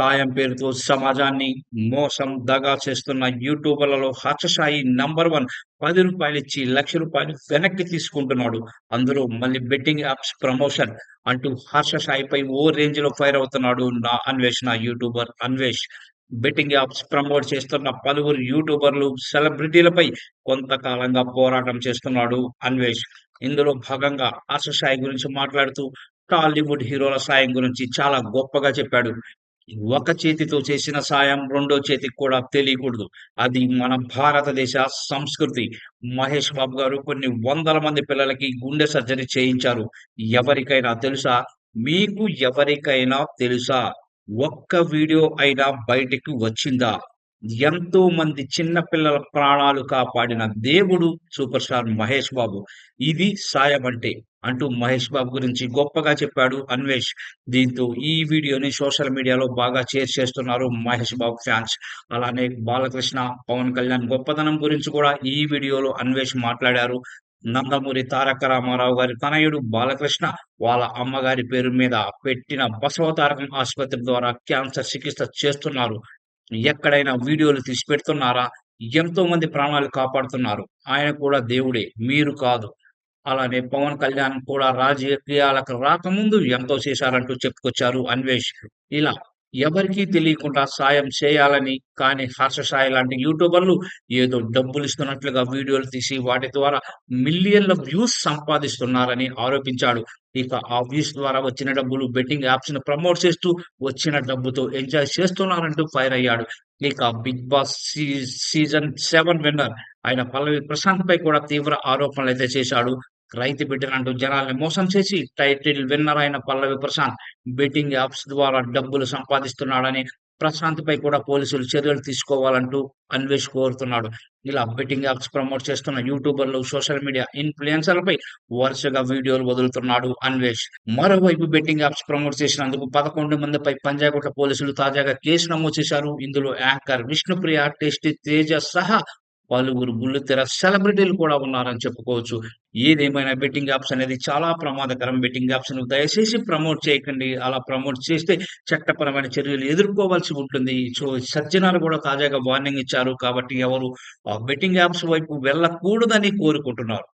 సాయం పేరుతో సమాజాన్ని మోసం దగా చేస్తున్న యూట్యూబర్లలో హర్షసాయి నంబర్ వన్. పది రూపాయలు ఇచ్చి లక్ష రూపాయలు వెనక్కి తీసుకుంటున్నాడు. అందులో మళ్ళీ బెట్టింగ్ యాప్స్ ప్రమోషన్ అంటూ హర్షసాయిపై ఓ రేంజ్లో ఫైర్ అవుతున్నాడు Naa Anveshana YouTuber Anvesh. Betting apps promote చేస్తున్న పలువురు యూట్యూబర్లు సెలబ్రిటీలపై కొంతకాలంగా పోరాటం చేస్తున్నాడు అన్వేష్. ఇందులో భాగంగా హర్షసాయి గురించి మాట్లాడుతూ టాలీవుడ్ హీరోల సాయం గురించి చాలా గొప్పగా చెప్పాడు. ఒక చేతితో చేసిన సాయం రెండో చేతికి కూడా తెలియకూడదు. అది మన భారతదేశ సంస్కృతి. మహేష్ బాబు గారు కొన్ని వందల మంది పిల్లలకి గుండె సర్జరీ చేయించారు. ఎవరికైనా తెలుసా? మీకు ఎవరికైనా తెలుసా? ఒక్క వీడియో అయినా బయటికి వచ్చిందా? ఎంతో మంది చిన్న పిల్లల ప్రాణాలు కాపాడిన దేవుడు సూపర్ స్టార్ మహేష్ బాబు. ఇది సాయం అంటే అంటూ మహేష్ బాబు గురించి గొప్పగా చెప్పాడు అన్వేష్. దీంతో ఈ వీడియోని సోషల్ మీడియాలో బాగా షేర్ చేస్తున్నారు మహేష్ బాబు ఫ్యాన్స్. అలానే బాలకృష్ణ పవన్ కళ్యాణ్ గొప్పతనం గురించి కూడా ఈ వీడియోలో అన్వేష్ మాట్లాడారు. నందమూరి తారక రామారావు గారి తనయుడు బాలకృష్ణ వాళ్ళ అమ్మగారి పేరు మీద పెట్టిన బసవతారకం ఆసుపత్రి ద్వారా క్యాన్సర్ చికిత్స చేస్తున్నారు. ఎక్కడైనా వీడియోలు తీసి పెడుతున్నారా? ఎంతో మంది ప్రాణాలు కాపాడుతున్నారు. ఆయన కూడా దేవుడే మీరు కాదు. అలానే పవన్ కళ్యాణ్ కూడా రాజకీయాలకు రాకముందు ఎంతో చేశారంటూ చెప్పుకొచ్చారు అన్వేష్. ఇలా ఎవరికీ తెలియకుండా సాయం చేయాలని కానీ హర్ష సాయి లాంటి యూట్యూబర్లు ఏదో డబ్బులు ఇస్తున్నట్లుగా వీడియోలు తీసి వాటి ద్వారా మిలియన్ల వ్యూస్ సంపాదిస్తున్నారని ఆరోపించాడు. ఇక ఆ వ్యూస్ ద్వారా వచ్చిన డబ్బులు బెట్టింగ్ యాప్స్ను ప్రమోట్ చేస్తూ వచ్చిన డబ్బుతో ఎంజాయ్ చేస్తున్నారంటూ ఫైర్ అయ్యాడు. ఇక Bigg Boss season seven winner ఆయన పల్లవి ప్రశాంత్ పై కూడా తీవ్ర ఆరోపణలు అయితే చేశాడు. రైతు బిడ్డనంటూ జనాల్ని మోసం చేసి టైటిల్ విన్నర్ అయిన పల్లవి ప్రశాంత్ బెట్టింగ్ యాప్స్ ద్వారా డబ్బులు సంపాదిస్తున్నాడని ప్రశాంత్ పై కూడా పోలీసులు చర్యలు తీసుకోవాలంటూ అన్వేష్ కోరుతున్నాడు. ఇలా బెట్టింగ్ యాప్స్ ప్రమోట్ చేస్తున్న యూట్యూబర్లు సోషల్ మీడియా ఇన్ఫ్లుయెన్సర్లపై వరుసగా వీడియోలు వదులుతున్నాడు అన్వేష్. మరోవైపు బెట్టింగ్ యాప్స్ ప్రమోట్ చేసినందుకు పదకొండు మందిపై పంజాగుట్ల పోలీసులు తాజాగా కేసు నమోదు చేశారు. ఇందులో యాంకర్ విష్ణుప్రియ టెస్టి తేజ సహా పలువురు తెర సెలబ్రిటీలు కూడా ఉన్నారని చెప్పుకోవచ్చు. ఏదేమైనా బెట్టింగ్ యాప్స్ అనేది చాలా ప్రమాదకరం. బెట్టింగ్ యాప్స్ను దయచేసి ప్రమోట్ చేయకండి. అలా ప్రమోట్ చేస్తే చట్టపరమైన చర్యలు ఎదుర్కోవాల్సి ఉంటుంది. సో సజ్జనాలు కూడా తాజాగా వార్నింగ్ ఇచ్చారు. కాబట్టి ఎవరు ఆ బెట్టింగ్ యాప్స్ వైపు వెళ్ళకూడదని కోరుకుంటున్నారు.